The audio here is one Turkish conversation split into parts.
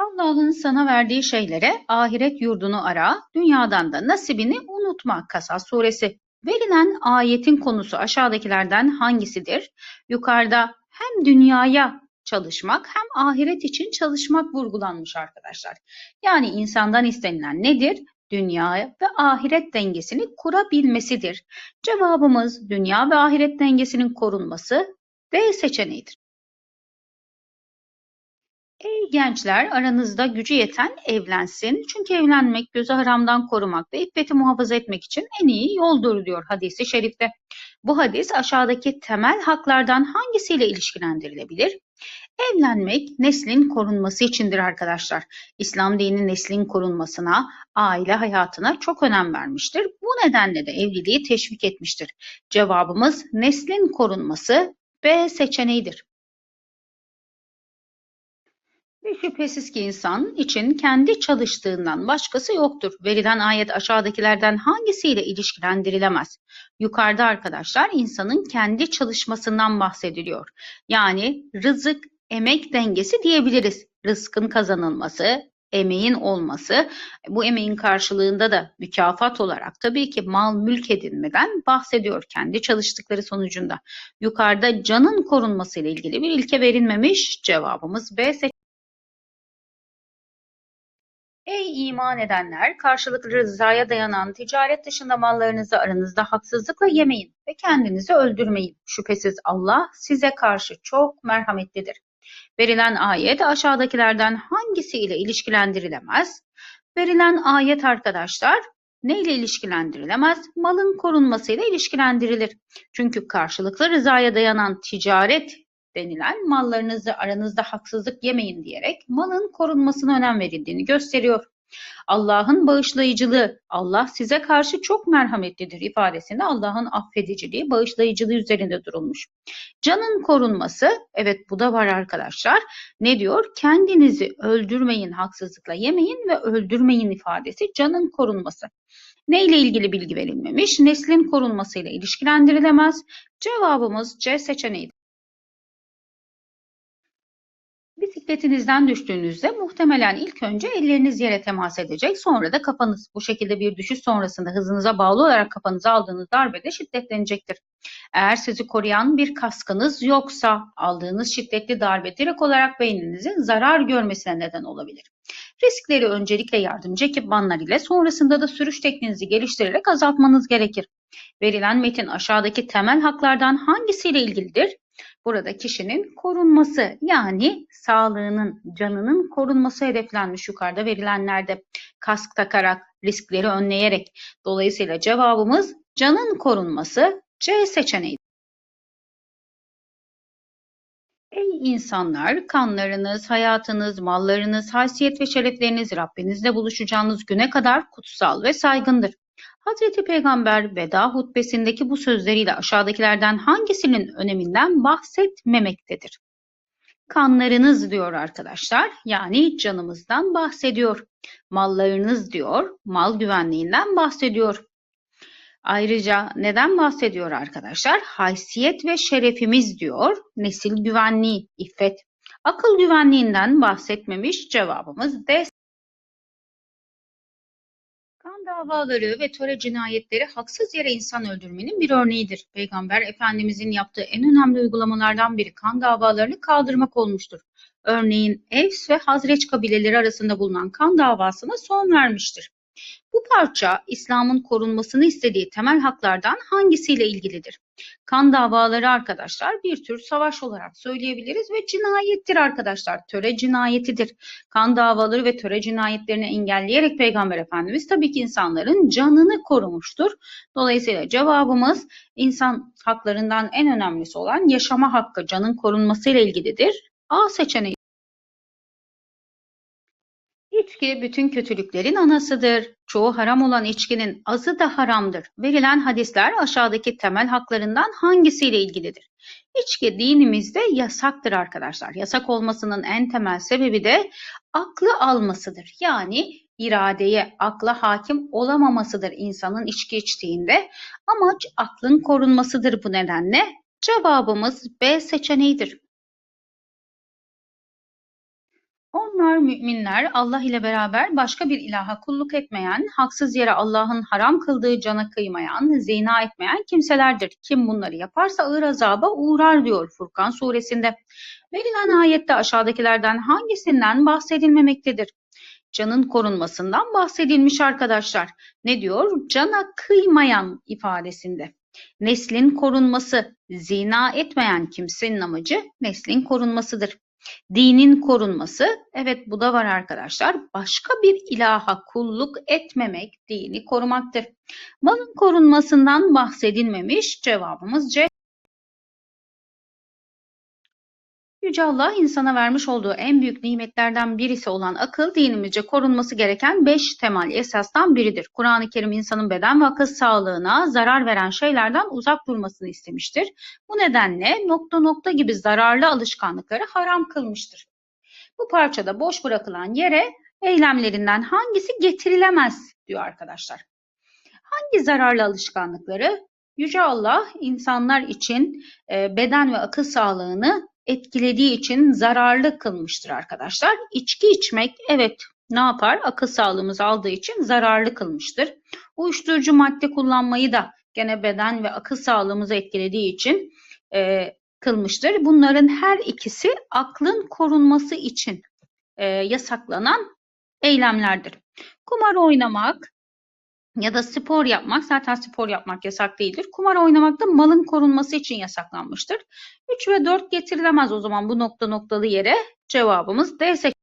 Allah'ın sana verdiği şeylere ahiret yurdunu ara, dünyadan da nasibini unutma. Kasas suresi. Verilen ayetin konusu aşağıdakilerden hangisidir? Yukarıda hem dünyaya çalışmak hem ahiret için çalışmak vurgulanmış arkadaşlar. Yani insandan istenilen nedir? Dünya ve ahiret dengesini kurabilmesidir. Cevabımız dünya ve ahiret dengesinin korunması D seçeneğidir. Ey gençler aranızda gücü yeten evlensin. Çünkü evlenmek gözü haramdan korumak ve iffeti muhafaza etmek için en iyi yoldur diyor hadisi şerifte. Bu hadis aşağıdaki temel haklardan hangisiyle ilişkilendirilebilir? Evlenmek neslin korunması içindir arkadaşlar. İslam dini neslin korunmasına, aile hayatına çok önem vermiştir. Bu nedenle de evliliği teşvik etmiştir. Cevabımız neslin korunması B seçeneğidir. Ve şüphesiz ki insan için kendi çalıştığından başkası yoktur. Verilen ayet aşağıdakilerden hangisiyle ilişkilendirilemez? Yukarıda arkadaşlar insanın kendi çalışmasından bahsediliyor. Yani rızık, emek dengesi diyebiliriz. Rızkın kazanılması, emeğin olması, bu emeğin karşılığında da mükafat olarak tabii ki mal mülk edinmeden bahsediyor kendi çalıştıkları sonucunda. Yukarıda canın korunması ile ilgili bir ilke verilmemiş. Cevabımız B seçeneği. İman edenler! Karşılıklı rızaya dayanan ticaret dışında mallarınızı aranızda haksızlıkla yemeyin ve kendinizi öldürmeyin. Şüphesiz Allah size karşı çok merhametlidir. Verilen ayet aşağıdakilerden hangisi ile ilişkilendirilemez? Verilen ayet arkadaşlar ne ile ilişkilendirilemez? Malın korunması ile ilişkilendirilir. Çünkü karşılıklı rızaya dayanan ticaret denilen mallarınızı aranızda haksızlık yemeyin diyerek malın korunmasına önem verildiğini gösteriyor. Allah'ın bağışlayıcılığı, Allah size karşı çok merhametlidir ifadesinde Allah'ın affediciliği, bağışlayıcılığı üzerinde durulmuş. Canın korunması, evet bu da var arkadaşlar. Ne diyor? Kendinizi öldürmeyin, haksızlıkla yemeyin ve öldürmeyin ifadesi canın korunması. Ne ile ilgili bilgi verilmemiş? Neslin korunmasıyla ilişkilendirilemez. Cevabımız C seçeneği. Bisikletinizden düştüğünüzde muhtemelen ilk önce elleriniz yere temas edecek, sonra da kafanız. Bu şekilde bir düşüş sonrasında hızınıza bağlı olarak kafanıza aldığınız darbe de şiddetlenecektir. Eğer sizi koruyan bir kaskınız yoksa aldığınız şiddetli darbe direkt olarak beyninizin zarar görmesine neden olabilir. Riskleri öncelikle yardımcı ekipmanlar ile sonrasında da sürüş tekniğinizi geliştirerek azaltmanız gerekir. Verilen metin aşağıdaki temel haklardan hangisiyle ilgilidir? Burada kişinin korunması yani sağlığının, canının korunması hedeflenmiş yukarıda verilenlerde kask takarak, riskleri önleyerek. Dolayısıyla cevabımız canın korunması C seçeneği. Ey insanlar, kanlarınız, hayatınız, mallarınız, haysiyet ve şerefleriniz Rabbinizle buluşacağınız güne kadar kutsal ve saygındır. Hazreti Peygamber veda hutbesindeki bu sözleriyle aşağıdakilerden hangisinin öneminden bahsetmemektedir? Kanlarınız diyor arkadaşlar, yani canımızdan bahsediyor. Mallarınız diyor, mal güvenliğinden bahsediyor. Ayrıca neden bahsediyor arkadaşlar? Haysiyet ve şerefimiz diyor, nesil güvenliği, iffet. Akıl güvenliğinden bahsetmemiş cevabımız D davaları ve töre cinayetleri haksız yere insan öldürmenin bir örneğidir. Peygamber Efendimizin yaptığı en önemli uygulamalardan biri kan davalarını kaldırmak olmuştur. Örneğin Evs ve Hazreç kabileleri arasında bulunan kan davasına son vermiştir. Bu parça İslam'ın korunmasını istediği temel haklardan hangisiyle ilgilidir? Kan davaları arkadaşlar bir tür savaş olarak söyleyebiliriz ve cinayettir arkadaşlar. Töre cinayetidir. Kan davaları ve töre cinayetlerini engelleyerek Peygamber Efendimiz tabii ki insanların canını korumuştur. Dolayısıyla cevabımız insan haklarından en önemlisi olan yaşama hakkı, canın korunması ile ilgilidir. A seçeneği. İçki bütün kötülüklerin anasıdır. Çoğu haram olan içkinin azı da haramdır. Verilen hadisler aşağıdaki temel haklarından hangisiyle ilgilidir? İçki dinimizde yasaktır arkadaşlar. Yasak olmasının en temel sebebi de aklı almasıdır. Yani iradeye, akla hakim olamamasıdır insanın içki içtiğinde. Amaç aklın korunmasıdır bu nedenle. Cevabımız B seçeneğidir. Onlar müminler Allah ile beraber başka bir ilaha kulluk etmeyen, haksız yere Allah'ın haram kıldığı cana kıymayan, zina etmeyen kimselerdir. Kim bunları yaparsa ağır azaba uğrar diyor Furkan suresinde. Verilen ayette aşağıdakilerden hangisinden bahsedilmemektedir? Canın korunmasından bahsedilmiş arkadaşlar. Ne diyor? Cana kıymayan ifadesinde. Neslin korunması, zina etmeyen kimsenin amacı neslin korunmasıdır. Dinin korunması, evet bu da var arkadaşlar. Başka bir ilaha kulluk etmemek dini korumaktır. Malın korunmasından bahsedilmemiş cevabımız C. Yüce Allah insana vermiş olduğu en büyük nimetlerden birisi olan akıl dinimizce korunması gereken beş temel esastan biridir. Kur'an-ı Kerim insanın beden ve akıl sağlığına zarar veren şeylerden uzak durmasını istemiştir. Bu nedenle nokta nokta gibi zararlı alışkanlıkları haram kılmıştır. Bu parçada boş bırakılan yere eylemlerinden hangisi getirilemez diyor arkadaşlar. Hangi zararlı alışkanlıkları Yüce Allah insanlar için e, beden ve akıl sağlığını etkilediği için zararlı kılmıştır arkadaşlar. İçki içmek evet ne yapar? Akıl sağlığımızı aldığı için zararlı kılmıştır. Uyuşturucu madde kullanmayı da gene beden ve akıl sağlığımızı etkilediği için e, kılmıştır. Bunların her ikisi aklın korunması için e, yasaklanan eylemlerdir. Kumar oynamak ya da spor yapmak, zaten spor yapmak yasak değildir. Kumar oynamak da malın korunması için yasaklanmıştır. 3 ve 4 getirilemez o zaman bu nokta noktalı yere. Cevabımız D seçeneği.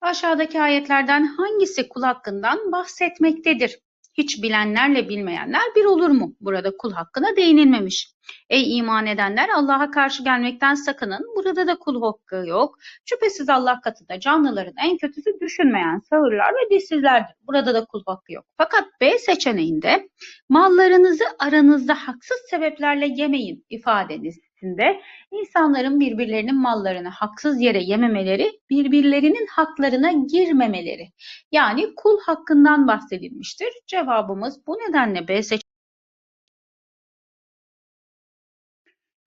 Aşağıdaki ayetlerden hangisi kul hakkından bahsetmektedir? Hiç bilenlerle bilmeyenler bir olur mu? Burada kul hakkına değinilmemiş. Ey iman edenler Allah'a karşı gelmekten sakının. Burada da kul hakkı yok. Şüphesiz Allah katında canlıların en kötüsü düşünmeyen sağırlar ve dişsizlerdir. Burada da kul hakkı yok. Fakat B seçeneğinde mallarınızı aranızda haksız sebeplerle yemeyin ifadesinde insanların birbirlerinin mallarını haksız yere yememeleri, birbirlerinin haklarına girmemeleri. Yani kul hakkından bahsedilmiştir. Cevabımız bu nedenle B seçeneği.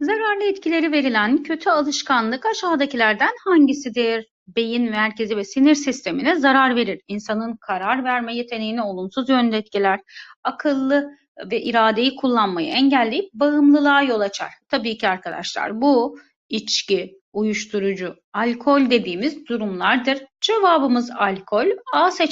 Zararlı etkileri verilen kötü alışkanlık aşağıdakilerden hangisidir? Beyin merkezi ve sinir sistemine zarar verir. İnsanın karar verme yeteneğini olumsuz yönde etkiler. Akıllı ve iradeyi kullanmayı engelleyip bağımlılığa yol açar. Tabii ki arkadaşlar bu içki, uyuşturucu, alkol dediğimiz durumlardır. Cevabımız alkol. A seçeneği.